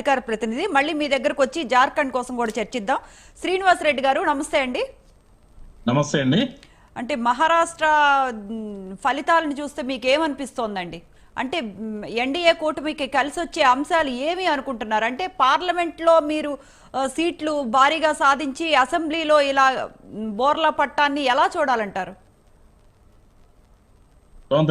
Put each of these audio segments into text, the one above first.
అధికార ప్రతినిధి. మళ్ళీ మీ దగ్గరకు వచ్చి జార్ఖండ్ కోసం కూడా చర్చిద్దాం. శ్రీనివాస్ రెడ్డి గారు నమస్తే అండి. నమస్తే అండి. అంటే మహారాష్ట్ర ఫలితాలను చూస్తే మీకు ఏమనిపిస్తోందండి అంటే ఎన్డీఏ కూటమికి కలిసి వచ్చే అంశాలు ఏమి అనుకుంటున్నారు? అంటే పార్లమెంట్లో మీరు సీట్లు భారీగా సాధించి అసెంబ్లీలో ఇలా బోర్ల పట్టాన్ని ఎలా చూడాలంటారు?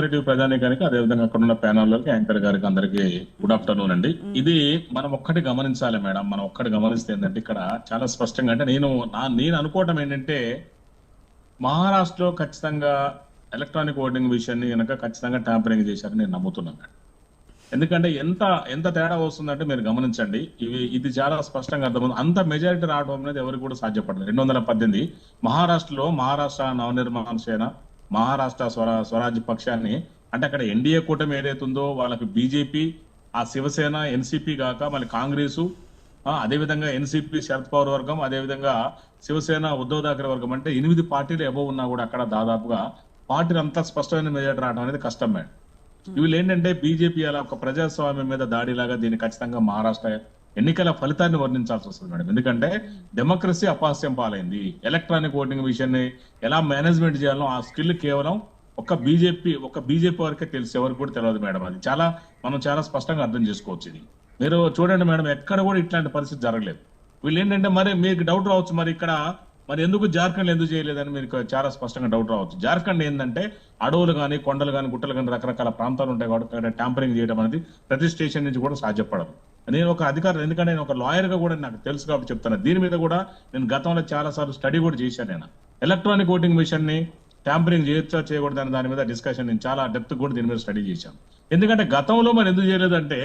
రెడ్డి ప్రజానీకానికి అదేవిధంగా అక్కడ ఉన్న ప్యానల్లోకి యాంకర్ గారికి అందరికి గుడ్ ఆఫ్టర్నూన్ అండి. ఇది మనం ఒక్కటి గమనించాలి మేడం మనం ఒక్కటి గమనిస్తే ఏంటంటే ఇక్కడ చాలా స్పష్టంగా అంటే నేను నా నేను అనుకోవటం ఏంటంటే మహారాష్ట్రలో ఖచ్చితంగా ఎలక్ట్రానిక్ ఓటింగ్ విషయాన్ని కనుక ఖచ్చితంగా ట్యాంపరింగ్ చేశారని నేను నమ్ముతున్నాను. ఎందుకంటే ఎంత ఎంత తేడా వస్తుందంటే మీరు గమనించండి ఇవి ఇది చాలా స్పష్టంగా అర్థమవుతుంది. అంత మెజారిటీ రావడం అనేది ఎవరికి కూడా సాధ్యపడదు రెండు వందల పద్దెనిమిది మహారాష్ట్రలో మహారాష్ట్ర నవనిర్మాణ సేన మహారాష్ట్ర స్వరా స్వరాజ్య పక్షాన్ని అంటే అక్కడ ఎన్డీఏ కూటమి ఏదైతే ఉందో వాళ్ళకి బీజేపీ ఆ శివసేన ఎన్సీపీ కాక మళ్ళీ కాంగ్రెసు అదేవిధంగా ఎన్సీపీ శరద్ పవార్ వర్గం అదేవిధంగా శివసేన ఉద్ధవ్ ఠాకరే వర్గం అంటే ఎనిమిది పార్టీలు ఎబో ఉన్నా కూడా అక్కడ దాదాపుగా పార్టీలు అంత స్పష్టమైన మెజార్టీ రావడం అనేది కష్టం మేడం వీళ్ళు ఏంటంటే బీజేపీ అలా ఒక ప్రజాస్వామ్యం మీద దాడిలాగా దీన్ని ఖచ్చితంగా మహారాష్ట్ర ఎన్నికల ఫలితాన్ని వర్ణించాల్సి వస్తుంది మేడం. ఎందుకంటే డెమోక్రసీ అపాస్యం పాలైంది. ఎలక్ట్రానిక్ ఓటింగ్ విషయాన్ని ఎలా మేనేజ్మెంట్ చేయాలో ఆ స్కిల్ కేవలం ఒక బీజేపీ ఒక బీజేపీ వరకే తెలిసి ఎవరికి కూడా తెలియదు మేడం. అది చాలా మనం చాలా స్పష్టంగా అర్థం చేసుకోవచ్చు ఇది. మీరు చూడండి మేడం ఎక్కడ కూడా ఇట్లాంటి పరిస్థితి జరగలేదు. వీళ్ళు ఏంటంటే మరి మీకు డౌట్ రావచ్చు మరి ఇక్కడ మరి ఎందుకు జార్ఖండ్ ఎందుకు చేయలేదని మీకు చాలా స్పష్టంగా డౌట్ రావచ్చు. జార్ఖండ్ ఏంటంటే అడవులు కానీ కొండలు కానీ గుట్టలు కానీ రకరకాల ప్రాంతాలు ఉంటాయి కాబట్టి అక్కడ ట్యాంపరింగ్ చేయడం అనేది ప్రతి స్టేషన్ నుంచి కూడా సాధ్యపడదు. నేను ఒక అధికారులు ఎందుకంటే నేను ఒక లాయర్గా కూడా నాకు తెలుసు కాబట్టి చెప్తాను దీని మీద కూడా నేను గతంలో చాలా సార్లు స్టడీ కూడా చేశాను నేను. ఎలక్ట్రానిక్ ఓటింగ్ మిషన్ని ట్యాంపరింగ్ చేయొచ్చా చేయకూడదు అనే దాని మీద డిస్కషన్ నేను చాలా డెప్త్ కూడా దీని మీద స్టడీ చేశాను. ఎందుకంటే గతంలో మరి ఎందుకు చేయలేదంటే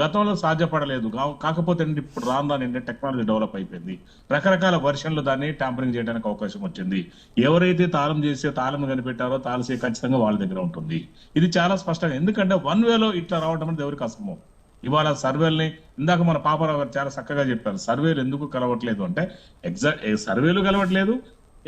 గతంలో సాధ్యపడలేదు. కాకపోతే ఇప్పుడు రాను దాని ఏంటంటే టెక్నాలజీ డెవలప్ అయిపోయింది. రకరకాల వర్షన్లు దాన్ని ట్యాంపరింగ్ చేయడానికి అవకాశం వచ్చింది. ఎవరైతే తాళం చేసి తాళం కనిపెట్టారో తాళసే ఖచ్చితంగా వాళ్ళ దగ్గర ఉంటుంది. ఇది చాలా స్పష్టంగా ఎందుకంటే వన్ వేలో ఇట్లా రావడం అనేది ఎవరికి అసంభవం. ఇవాళ సర్వేల్ని ఇందాక మన పాపరావు గారు చాలా చక్కగా చెప్పారు. సర్వేలు ఎందుకు కలవట్లేదు అంటే ఎగ్జాక్ట్ సర్వేలు కలవట్లేదు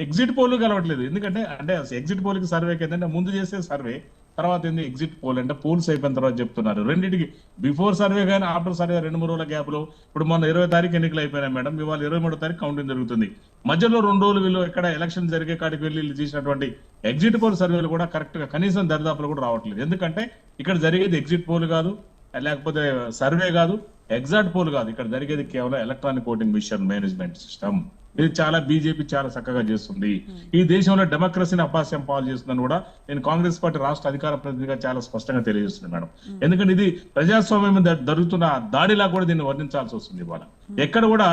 ఎగ్జిట్ పోల్ కలవట్లేదు. ఎందుకంటే అంటే ఎగ్జిట్ పోల్కి సర్వేకి ఏంటంటే ముందు చేసే సర్వే తర్వాత ఏంది ఎగ్జిట్ పోల్ అంటే పోల్స్ అయిపోయిన తర్వాత చెప్తున్నారు. రెండింటికి బిఫోర్ సర్వే కానీ ఆఫ్టర్ సర్వే రెండు మూడు రోజుల గ్యాప్లో ఇప్పుడు మొన్న ఇరవై తారీఖు ఎన్నికలు అయిపోయినాయి మేడం. ఇవాళ ఇరవై మూడో తారీఖు కౌంటింగ్ జరుగుతుంది. మధ్యలో రెండు రోజులు వీళ్ళు ఎక్కడ ఎలక్షన్ జరిగే కాడికి వెళ్ళి వీళ్ళు చేసినటువంటి ఎగ్జిట్ పోల్ సర్వేలు కూడా కరెక్ట్గా కనీసం దరిదాపులు కూడా రావట్లేదు. ఎందుకంటే ఇక్కడ జరిగేది ఎగ్జిట్ పోల్ కాదు లేకపోతే సర్వే కాదు ఎగ్జాక్ట్ పోల్ కాదు. ఇక్కడ జరిగేది కేవలం electronic voting machine management system. ఇది చాలా బీజేపీ చాలా చక్కగా చేస్తుంది. ఈ దేశంలో డెమోక్రసీని అపాస్యం పాలు చేస్తుందని కూడా నేను కాంగ్రెస్ పార్టీ రాష్ట్ర అధికార ప్రతినిధిగా చాలా స్పష్టంగా తెలియజేస్తుంది మేడం. ఎందుకంటే ఇది ప్రజాస్వామ్యం మీద జరుగుతున్న దాడిలా కూడా దీన్ని వర్ణించాల్సి వస్తుంది ఇవాళ. ఎక్కడ కూడా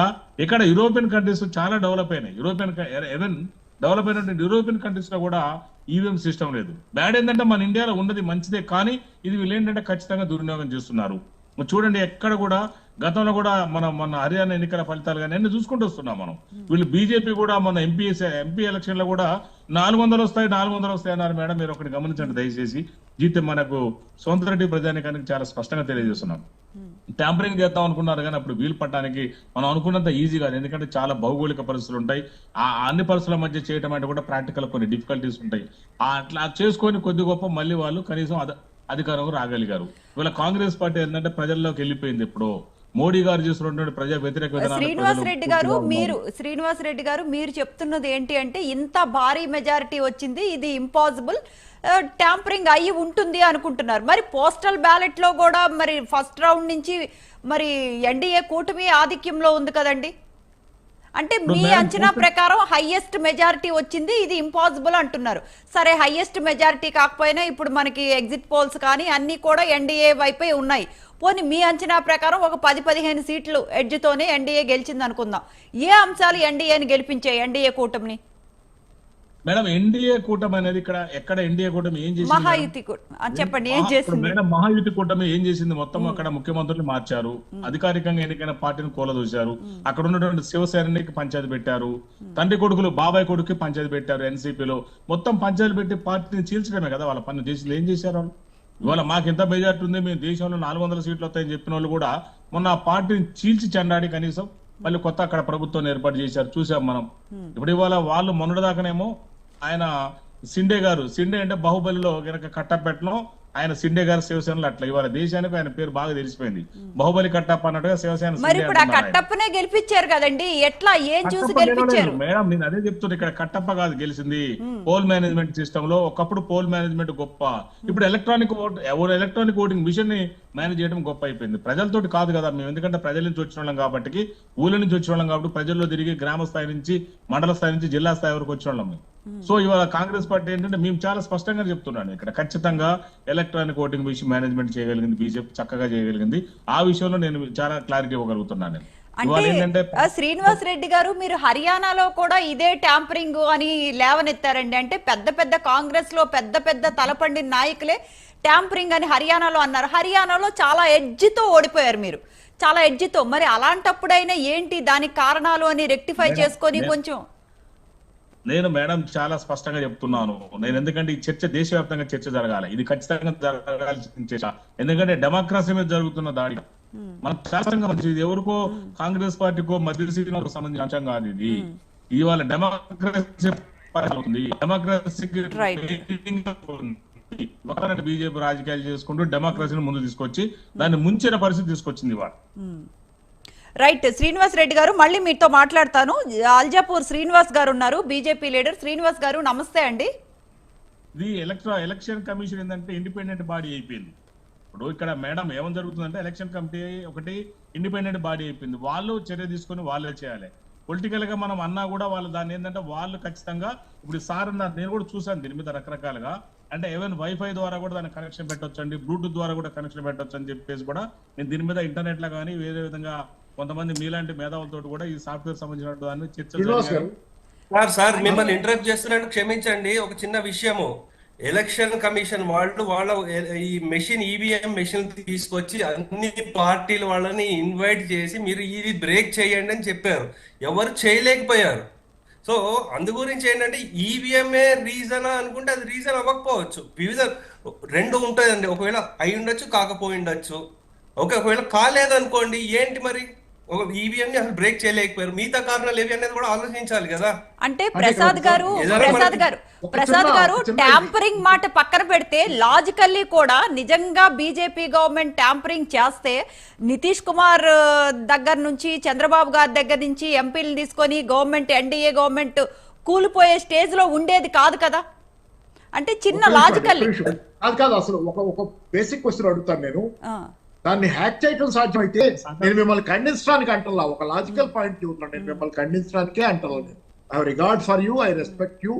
ఇక్కడ యూరోపియన్ కంట్రీస్ చాలా డెవలప్ అయినాయి. యూరోపియన్ ఎవెన్ డెవలప్ అయినటువంటి యూరోపియన్ కంట్రీస్లో కూడా ఈవీఎం సిస్టమ్ లేదు. బ్యాడ్ ఏంటంటే మన ఇండియాలో ఉన్నది మంచిదే కానీ ఇది వీళ్ళు ఏంటంటే ఖచ్చితంగా దుర్వినియోగం చేస్తున్నారు. చూడండి ఎక్కడ కూడా గతంలో కూడా మనం మన హర్యానా ఎన్నికల ఫలితాలు కానీ అన్ని చూసుకుంటూ వస్తున్నాం మనం. వీళ్ళు బీజేపీ కూడా మన ఎంపీ ఎంపీ ఎలక్షన్లో కూడా నాలుగు వందలు వస్తాయి నాలుగు వందలు వస్తాయి అన్నారు మేడం. మీరు ఒకటి గమనించండి దయచేసి. జీతం మనకు సొంతరెడ్డి ప్రజానికానికి చాలా స్పష్టంగా తెలియజేస్తున్నాం. ట్యాంపరింగ్ చేద్దాం అనుకున్నారు కానీ అప్పుడు వీలు పట్టడానికి మనం అనుకున్నంత ఈజీ కాదు. ఎందుకంటే చాలా భౌగోళిక పరిస్థితులు ఉంటాయి. ఆ అన్ని పరిస్థితుల మధ్య చేయటం అంటే కూడా ప్రాక్టికల్ కొన్ని డిఫికల్టీస్ ఉంటాయి. అట్లా చేసుకొని కొద్ది గొప్ప మళ్ళీ వాళ్ళు కనీసం అధ అధికారం రాగలిగారు. ఇవాళ కాంగ్రెస్ పార్టీ ఏంటంటే ప్రజల్లోకి వెళ్ళిపోయింది ఇప్పుడు మోడీ గారు చేస్తున్నటువంటి ప్రజా వ్యతిరేక శ్రీనివాస్ రెడ్డి గారు మీరు శ్రీనివాస్ రెడ్డి గారు మీరు చెప్తున్నది ఏంటి అంటే ఇంత భారీ మెజారిటీ వచ్చింది ఇది ఇంపాసిబుల్ ట్యాంపరింగ్ అయ్యి ఉంటుంది అనుకుంటున్నారు. మరి పోస్టల్ బ్యాలెట్లో కూడా మరి ఫస్ట్ రౌండ్ నుంచి మరి ఎన్డీఏ కూటమి ఆధిక్యంలో ఉంది కదండి. అంటే మీ అంచనా ప్రకారం హైయెస్ట్ మెజారిటీ వచ్చింది ఇది ఇంపాసిబుల్ అంటున్నారు. సరే హైయెస్ట్ మెజారిటీ కాకపోయినా ఇప్పుడు మనకి ఎగ్జిట్ పోల్స్ కానీ అన్ని కూడా ఎన్డీఏ వైపే ఉన్నాయి. పోనీ మీ అంచనా ప్రకారం ఒక పది పదిహేను సీట్లు ఎడ్జ్తోనే ఎన్డీఏ గెలిచింది అనుకుందాం ఏ అంశాలు ఎన్డీఏని గెలిపించాయి ఎన్డీఏ కూటమిని? మేడం ఎన్డీఏ కూటమి అనేది ఇక్కడ ఎక్కడ ఎన్డీఏ కూటమి ఏం చేసింది? మహాయుతి చెప్పండి ఏం చేసింది? మేడం మహాయుతి కూటమి ఏం చేసింది? మొత్తం అక్కడ ముఖ్యమంత్రులు మార్చారు. అధికారికంగా ఎన్నికైన పార్టీని కూలదూశారు. అక్కడ ఉన్నటువంటి శివసేనకి పంచాయతీ పెట్టారు. తండ్రి కొడుకులు బాబాయ్ కొడుకు పంచాయతీ పెట్టారు ఎన్సీపీలో. మొత్తం పంచాయతీ పెట్టి పార్టీని చీల్చడమే కదా వాళ్ళ పని? చేసి ఏం చేశారు వాళ్ళు? ఇవాళ మాకు ఎంత మెజార్టీ ఉంది? మేము దేశంలో నాలుగు వందల సీట్లు వస్తాయని చెప్పిన వాళ్ళు కూడా మొన్న ఆ పార్టీని చీల్చి చెండాడి కనీసం మళ్ళీ కొత్త అక్కడ ప్రభుత్వం ఏర్పాటు చేశారు. చూసాం మనం. ఇప్పుడు ఇవాళ వాళ్ళు మొన్నటిదాకానేమో ఆయన సిండే గారు. సిండే అంటే బాహుబలిలో గనక కట్టపెట్టలో ఆయన సిండే గారు శివసేనలో అట్లా ఇవాళ దేశానికి ఆయన పేరు బాగా తెలిసిపోయింది. బాహుబలి కట్టప్ప అన్నట్టుగా శివసేన మరి ఇప్పుడు ఆ. కట్టప్పనే గెలిపించారు కదండి. ఎట్లా ఏం చూసి గెలిపించారు. మేడం నేను అదే చెప్తున్నా ఇక్కడ కట్టప్ప కాదు గెలిచింది. పోల్ మేనేజ్మెంట్ సిస్టమ్లో ఒకప్పుడు పోల్ మేనేజ్మెంట్ గొప్ప. ఇప్పుడు ఎలక్ట్రానిక్ ఓట్ ఎవరు ఎలక్ట్రానిక్ ఓటింగ్ మిషన్ని మేనేజ్ చేయడం గొప్ప అయిపోయింది. ప్రజలతోటి కాదు కదా మేము ఎందుకంటే ప్రజల నుంచి వచ్చిన వాళ్ళం కాబట్టి ఊళ్ళ నుంచి వచ్చిన వాళ్ళం కాబట్టి ప్రజల్లో తిరిగి గ్రామ స్థాయి నుంచి మండల స్థాయి నుంచి జిల్లా స్థాయి వరకు వచ్చిన వాళ్ళం మేము. సో ఇవాళ కాంగ్రెస్ పార్టీ ఏంటంటే మేము చాలా స్పష్టంగా చెప్తున్నాను ఇక్కడ. ఖచ్చితంగా ఎలక్ట్రానిక్ ఓటింగ్ విషయం మేనేజ్మెంట్ చేయగలిగింది బీజేపీ చక్కగా చేయగలిగింది. ఆ విషయంలో నేను చాలా క్లారిటీ ఇవ్వగలుగుతున్నాను నేను. అంటే శ్రీనివాస్ రెడ్డి గారు మీరు హర్యానాలో కూడా ఇదే ట్యాంపరింగ్ అని లేవనెత్తారండి. అంటే పెద్ద పెద్ద కాంగ్రెస్లో పెద్ద పెద్ద తలపండి నాయకులే ట్యాంపరింగ్ అని హర్యానాలో అన్నారు. హర్యానాలో చాలా ఎడ్జితో ఓడిపోయారు మీరు. చాలా ఎడ్జితో. మరి అలాంటప్పుడైనా ఏంటి దానికి కారణాలు అని రెక్టిఫై చేసుకొని కొంచెం నేను మేడం చాలా స్పష్టంగా చెప్తున్నాను. నేను ఎందుకంటే ఈ చర్చ దేశవ్యాప్తంగా చర్చ జరగాలి. ఇది ఖచ్చితంగా జరగాల్సిన చర్చ. ఎందుకంటే డెమోక్రసీ మీద జరుగుతున్న దాడి. మన శాస్త్రంగా మంచిది ఎవరికో కాంగ్రెస్ పార్టీకో మధ్య సీట్లకు సంబంధించిన అంశం కాదు ఇది ఇవాళ డెమోక్రసీ అవుతుంది డెమోక్రసీకి బీజేపీ రాజకీయాలు చేసుకుంటూ డెమోక్రసీని ముందు తీసుకొచ్చి దాన్ని ముంచిన పరిస్థితి తీసుకొచ్చింది ఇవాళ. రైట్ శ్రీనివాస్ రెడ్డి గారు మళ్ళీ మీతో మాట్లాడతాను. అల్జాపూర్ శ్రీనివాస్ గారు ఉన్నారు. BJP leader. శ్రీనివాస్ గారు నమస్తే అండి. ఇది ఎలక్ట్రా ఎలక్షన్ కమిషన్ ఏంటంటే ఇండిపెండెంట్ బాడీ అయిపోయింది. ఇప్పుడు ఇక్కడ మేడం ఏమని జరుగుతుందంటే ఎలక్షన్ కమిటీ ఒకటి ఇండిపెండెంట్ బాడీ అయిపోయింది. వాళ్ళు చర్య తీసుకొని వాళ్ళే చేయాలి. పొలిటికల్గా మనం అన్నా కూడా వాళ్ళు దాన్ని ఏంటంటే వాళ్ళు ఖచ్చితంగా ఇప్పుడు సార్ అన్నారు నేను కూడా చూసాను దీని మీద రకరకాలుగా. అంటే ఈవెన్ వైఫై ద్వారా కూడా దానికి కనెక్షన్ పెట్టొచ్చు అండి బ్లూటూత్ ద్వారా కూడా కనెక్షన్ పెట్టొచ్చు అని చెప్పేసి కూడా నేను దీని మీద ఇంటర్నెట్లో కానీ వేరే విధంగా కొంతమంది మీలాంటి మేధావులతో కూడా ఈ సాఫ్ట్వేర్ సంబంధించిన దాన్ని. గారు. సార్ సార్ మిమ్మల్ని ఇంటరప్ట్ చేస్తున్నట్టు క్షమించండి. ఒక చిన్న విషయము. ఎలక్షన్ కమిషన్ వాళ్ళు వాళ్ళ ఈ మెషిన్ ఈవీఎం మెషిన్ తీసుకొచ్చి అన్ని పార్టీల వాళ్ళని ఇన్వైట్ చేసి మీరు ఇది బ్రేక్ చేయండి అని చెప్పారు. ఎవరు చేయలేకపోయారు. సో అందు గురించి ఏంటంటే ఈవీఎంఏ రీజన్ అనుకుంటే అది రీజన్ అవ్వకపోవచ్చు. వివిధ రెండు ఉంటుందండి ఒకవేళ అయి ఉండొచ్చు కాకపోయి ఉండొచ్చు. ఓకే ఒకవేళ కాలేదనుకోండి ఏంటి మరి? ఈవీఎం ని అసలు బ్రేక్ చేయలేకపోయారు. మిగతా కారణాలు ఏవి అనేది కూడా ఆలోచించాలి కదా. అంటే ప్రసాద్ గారు ప్రసాద్ గారు ప్రసాద్ గారు ట్యాంపరింగ్ మాట పక్కన పెడితే లాజికల్లీ కూడా నిజంగా బీజేపీ గవర్నమెంట్ ట్యాంపరింగ్ చేస్తే నితీష్ కుమార్ దగ్గర నుంచి చంద్రబాబు గారి దగ్గర నుంచి ఎంపీలు తీసుకొని గవర్నమెంట్ ఎన్డీఏ గవర్నమెంట్ కూలిపోయే స్టేజ్లో ఉండేది కాదు కదా. అంటే చిన్న లాజికల్లీ. కాదు కాదు అసలు ఒక ఒక బేసిక్ క్వశ్చన్ అడుగుతాను నేను. దాన్ని హ్యాక్ చేయడం సాధ్యమైతే నేను మిమ్మల్ని ఖండించడానికి అంటలా ఒక లాజికల్ పాయింట్ చూస్తున్నాను నేను మిమ్మల్ని ఖండించడానికే అంటలా నేను. I regard for you I respect you